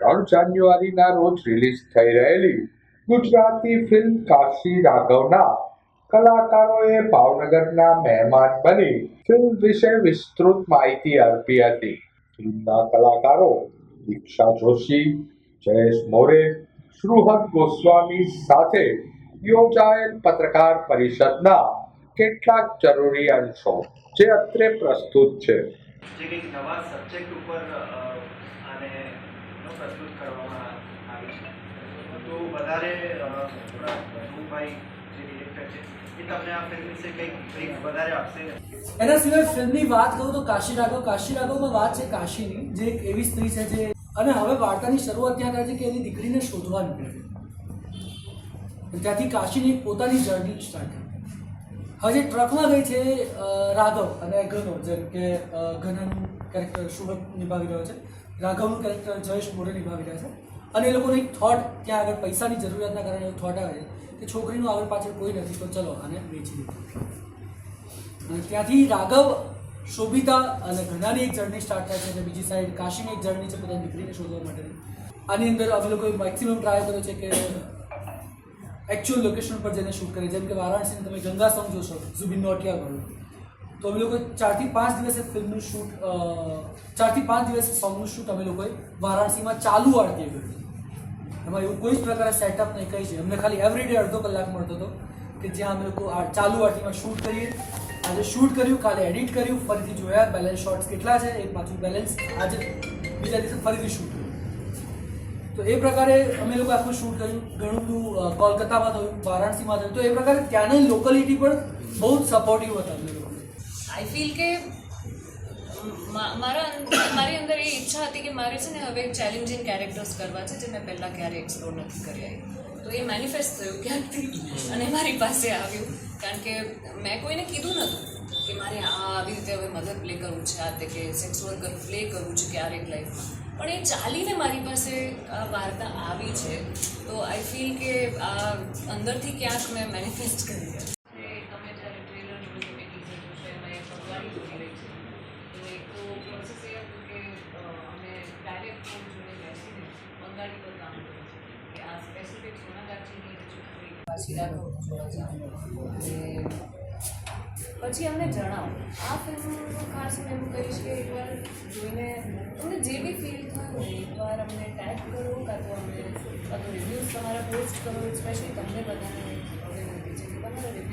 ત્રણ જાન્યુઆરીના રોજ રિલીઝ થઈ રહેલી ગુજરાતી ફિલ્મ કાશી રાઘવના કલાકારોએ ભાવનગરના મહેમાન બની ફિલ્મ વિશે વિસ્તૃત માહિતી આપી હતી. ફિલ્મના કલાકારો દીક્ષા જોશી, જયેશ મોરે શ્રુહદ ગોસ્વામી સાથે યોજાયેલ પત્રકાર પરિષદના કેટલાક જરૂરી અંશો જે અત્રે પ્રસ્તુત છે. નવા સબ્જેક્ટ ઉપર આને નો પ્રસ્તુત કરવામાં આવી છે. તો વધારે ધ્રુવભાઈ એના સિવાય ફિલ્મની વાત કરું તો કાશી રાઘવ કાશી રાઘવમાં વાત છે કાશીની જે એક એવી સ્ત્રી છે જે અને હવે વાર્તાની શરૂઆત ત્યાં થાય છે કે એની દીકરીને શોધવા નીકળે છે. ત્યાંથી કાશીની પોતાની જર્ની સ્ટાર્ટ થઈ હજી ટ્રકમાં ગઈ છે રાઘવ અને ઘનો જેમ કે અ, ઘનાનું કેરેક્ટર શુભ નિભાવી રહ્યો છે. રાઘવનું કેરેક્ટર જયેશ મોઢે નિભાવી રહ્યા છે. અને એ લોકોનો એક થોટ ત્યાં આગળ પૈસાની જરૂરિયાતના કારણે થોટ આવે કે છોકરીનું આગળ પાછળ કોઈ નથી, તો ચલો આને વેચી દીધું અને ત્યાંથી રાઘવ, શોભિતા અને ઘણાની એક જર્ની સ્ટાર્ટ થાય છે અને બીજી સાઈડ કાશીની એક જર્ની છે પોતાની દીકરીને શોધવા માટેની. આની અંદર અમે લોકોએ મેક્સિમમ ટ્રાય કર્યો છે કે એકચ્યુઅલ લોકેશન પર જઈને શૂટ કરીએ. જેમ કે વારાણસીને તમે ગંગા સોંગ જોશો ઝુબિન નોટિયા વાળું તો અમે લોકોએ ચારથી પાંચ દિવસે ફિલ્મનું શૂટ ચારથી પાંચ દિવસે સોંગનું શૂટ અમે લોકોએ વારાણસીમાં ચાલુ આરતીએ કર્યું એમાં એવું કોઈ જ પ્રકારે સેટઅપ નહીં કહી છે અમને ખાલી એવરીડે અડધો કલાક મળતો હતો કે જ્યાં અમે લોકો ચાલુ આરતીમાં શૂટ કરીએ. આજે શૂટ કર્યું, કાલે એડિટ કર્યું, ફરીથી જોયા. બેલેન્સ શોર્ટ્સ કેટલા છે? એ પાછું બેલેન્સ આજે બીજા દિવસે ફરીથી શૂટ કર્યું. તો એ પ્રકારે અમે લોકો આખું શૂટ કર્યું. ઘણું બધું કોલકાતામાં થયું, વારાણસીમાં થયું. તો એ પ્રકારે ત્યાંની લોકેલિટી પણ બહુ જ સપોર્ટિવ હતા અમે લોકો. આઈ ફીલ કે મારા મારી અંદર એ ઈચ્છા હતી કે મારે છે ને હવે ચેલેન્જિંગ કેરેક્ટર્સ કરવા છે જે મેં પહેલાં ક્યારેય એક્સપ્લોર નથી કર્યા તો એ મેનિફેસ્ટ થયું ક્યાંકથી? અને મારી પાસે આવ્યું. કારણ કે મેં કોઈને કીધું નહોતું કે મારે આ આવી રીતે હવે મધર પ્લે કરવું છે આ તે કે સેક્સ વર્કર પ્લે કરવું છે ક્યારેક લાઈફમાં પણ એ ચાલીને મારી પાસે આ વાર્તા આવી છે. તો આઈ ફીલ કે આ અંદરથી ક્યાંક મેં મેનિફેસ્ટ કરી છે કે તમે જ્યારે ટ્રેલર જોશો કે ટીઝર જોશો એમાં એક ભગવાડી જોઈ રહી છે તો એક તો પ્રોસેસ એ હતું કે અ, અમે ડાયરેક્ટ ફોન જોડે બેસીને બંગાળી પર કામ કર્યું છે કે સ્પેસિફિક સોનાગાછીની રજૂ પછી અમને જણાવો, આ ફિલ્મનું ખાસ મેં એવું કહીશ કે એકવાર જોઈને તમને જે બી ફીલ થયું હોય, એકવાર અમને ટેગ કરો કાં તો અમને, કાં તો રિવ્યૂઝ તમારા પોસ્ટ કરો સ્પેશિયલી તમને બધાને વિનંતી છે તમારા